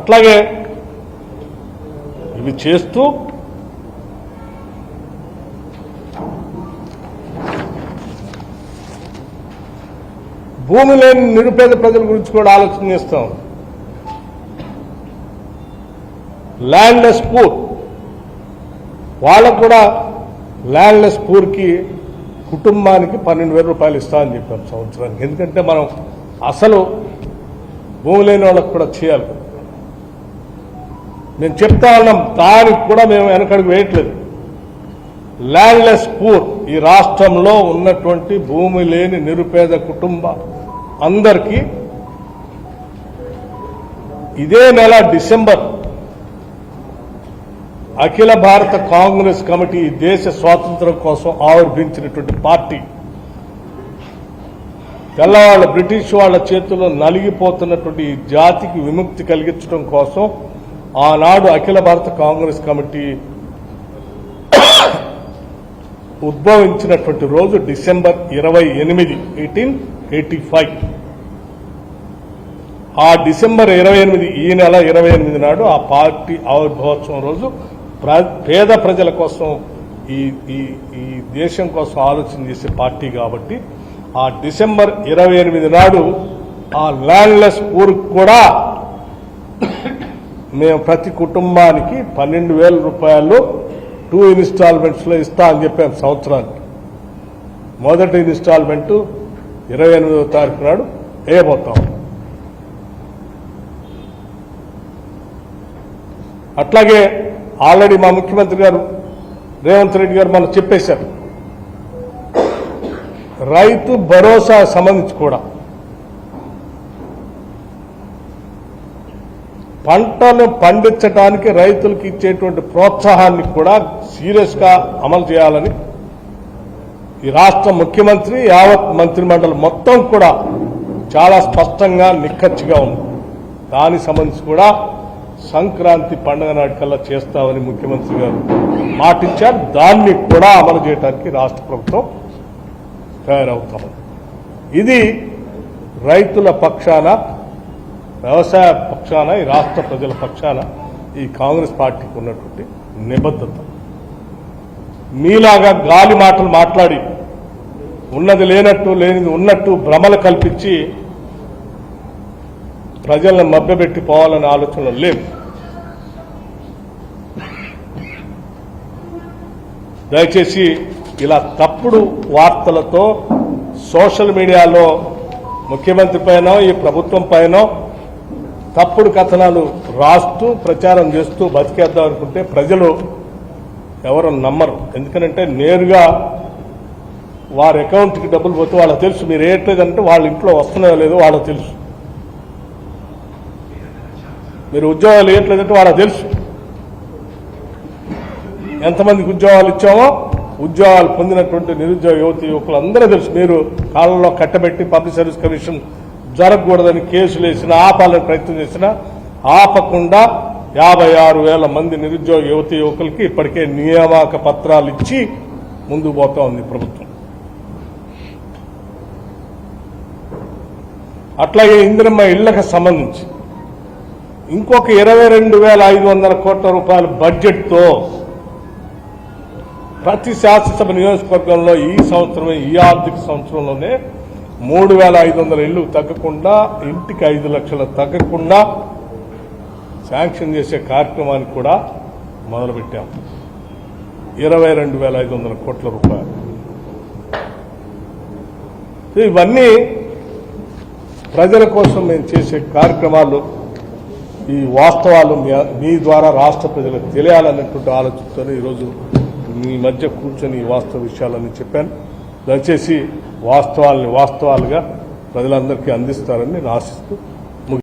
అట్లాగే ఇవి చేస్తూ భూమి లేని నిరుపేద ప్రజల గురించి కూడా ఆలోచన చేస్తాం. ల్యాండ్లెస్ పూర్ వాళ్ళకు కూడా ల్యాండ్లెస్ పూర్కి కుటుంబానికి పన్నెండు వేల రూపాయలు ఇస్తామని చెప్పాం సంవత్సరానికి. ఎందుకంటే మనం అసలు భూమి లేని వాళ్ళకు కూడా చేయాలి. నేను చెప్తా ఉన్నాం దానికి కూడా మేము వెనకడికి వేయట్లేదు. ల్యాండ్లెస్ పూర్ ఈ రాష్ట్రంలో ఉన్నటువంటి భూమి లేని నిరుపేద కుటుంబ అందరికీ ఇదే నెల డిసెంబర్ అఖిల భారత కాంగ్రెస్ కమిటీ దేశ స్వాతంత్రం కోసం ఆవిర్భించినటువంటి పార్టీ. తెల్లవాళ్ళ బ్రిటిష్ వాళ్ళ చేతుల్లో నలిగిపోతున్నటువంటి ఈ జాతికి విముక్తి కలిగించడం కోసం ఆనాడు అఖిల భారత కాంగ్రెస్ కమిటీ ఉద్భవించినటువంటి రోజు డిసెంబర్ ఇరవై ఎనిమిది ఎయిటీన్ ఎయిటీ ఫైవ్ ఆ డిసెంబర్ ఇరవై ఎనిమిది ఈ నెల ఇరవై ఎనిమిది నాడు ఆ పార్టీ ఆవిర్భావోత్సవం రోజు ప్ర- పేద ప్రజల కోసం ఈ ఈ ఈ దేశం కోసం ఆలోచన చేసే పార్టీ కాబట్టి ఆ డిసెంబర్ ఇరవై ఎనిమిది నాడు ఆ ల్యాండ్లెస్ ఊరికి కూడా మేము ప్రతి కుటుంబానికి పన్నెండు వేల రూపాయలు టూ ఇన్స్టాల్మెంట్స్లో ఇస్తా అని చెప్పాం సంవత్సరానికి. మొదటి ఇన్స్టాల్మెంటు ఇరవై ఎనిమిదవ తారీఖు నాడు వేయబోతాం. అట్లాగే ఆల్రెడీ మా ముఖ్యమంత్రి గారు రేవంత్ రెడ్డి గారు మనం చెప్పేశారు. రైతు భరోసా సంబంధించి కూడా పంటను పండించడానికి రైతులకు ఇచ్చేటువంటి ప్రోత్సాహాన్ని కూడా సీరియస్గా అమలు చేయాలని ఈ రాష్ట్ర ముఖ్యమంత్రి యావత్ మంత్రిమండలి మొత్తం కూడా చాలా స్పష్టంగా నిక్కచ్చిగా ఉంది. దానికి సంబంధించి కూడా సంక్రాంతి పండుగ నాటికల్లా చేస్తామని ముఖ్యమంత్రి గారు మాటిచ్చారు. దాన్ని కూడా అమలు చేయడానికి రాష్ట్ర ప్రభుత్వం తయారవుతామని. ఇది రైతుల పక్షాన వ్యవసాయ పక్షాన ఈ రాష్ట్ర ప్రజల పక్షాన ఈ కాంగ్రెస్ పార్టీకి ఉన్నటువంటి నిబద్ధత. మీలాగా గాలి మాటలు మాట్లాడి ఉన్నది లేనట్టు లేనిది ఉన్నట్టు భ్రమలు కల్పించి ప్రజలను మభ్యపెట్టి పోవాలనే ఆలోచన లేవు. దయచేసి ఇలా తప్పుడు వార్తలతో సోషల్ మీడియాలో ముఖ్యమంత్రి పైన ఈ ప్రభుత్వం పైన తప్పుడు కథనాలు రాస్తూ ప్రచారం చేస్తూ బతికేద్దాం అనుకుంటే ప్రజలు ఎవరు నమ్మరు. ఎందుకంటే నేరుగా వారి అకౌంట్కి డబ్బులు పోతే వాళ్ళకి తెలుసు మీరు వేయట్లేదంటే వాళ్ళ ఇంట్లో వస్తున్నాయో లేదో వాళ్ళకి తెలుసు. మీరు ఉద్యోగాలు వేయట్లేదంటే వాళ్ళకి తెలుసు. ఎంతమందికి ఉద్యోగాలు ఇచ్చామో ఉద్యోగాలు పొందినటువంటి నిరుద్యోగ యువతి యువకులు అందరూ తెలుసు. మీరు కాలంలో కట్టబెట్టి పబ్లిక్ సర్వీస్ కమిషన్ జరగకూడదని కేసులు వేసినా ఆపాలని ప్రయత్నం చేసినా ఆపకుండా యాభై ఆరు వేల మంది నిరుద్యోగ యువతి యువకులకి ఇప్పటికే నియామక పత్రాలు ఇచ్చి ముందుకు పోతా ఉంది ప్రభుత్వం. అట్లాగే ఇందిరమ్మ ఇళ్ళకు సంబంధించి ఇంకొక ఇరవై రెండు వేల ఐదు వందల కోట్ల రూపాయల బడ్జెట్తో ప్రతి శాసనసభ నియోజకవర్గంలో ఈ సంవత్సరమే ఈ ఆర్థిక సంవత్సరంలోనే మూడు వేల ఐదు వందల ఇళ్ళు తగ్గకుండా ఇంటికి ఐదు లక్షలు తగ్గకుండా శాంక్షన్ చేసే కార్యక్రమాన్ని కూడా మొదలుపెట్టాం. ఇరవై రెండు వేల ఐదు వందల కోట్ల రూపాయలు. ఇవన్నీ ప్రజల కోసం మేము చేసే కార్యక్రమాలు ఈ వాస్తవాలు మీ- ద్వారా రాష్ట్ర ప్రజలకు తెలియాలన్నటువంటి ఆలోచనతో ఈరోజు మీ మధ్య కూర్చొని ఈ వాస్తవ విషయాలని చెప్పాను. దయచేసి వాస్తవాల్ని వాస్తవాలుగా ప్రజలందరికీ అందిస్తారని నేను ఆశిస్తూ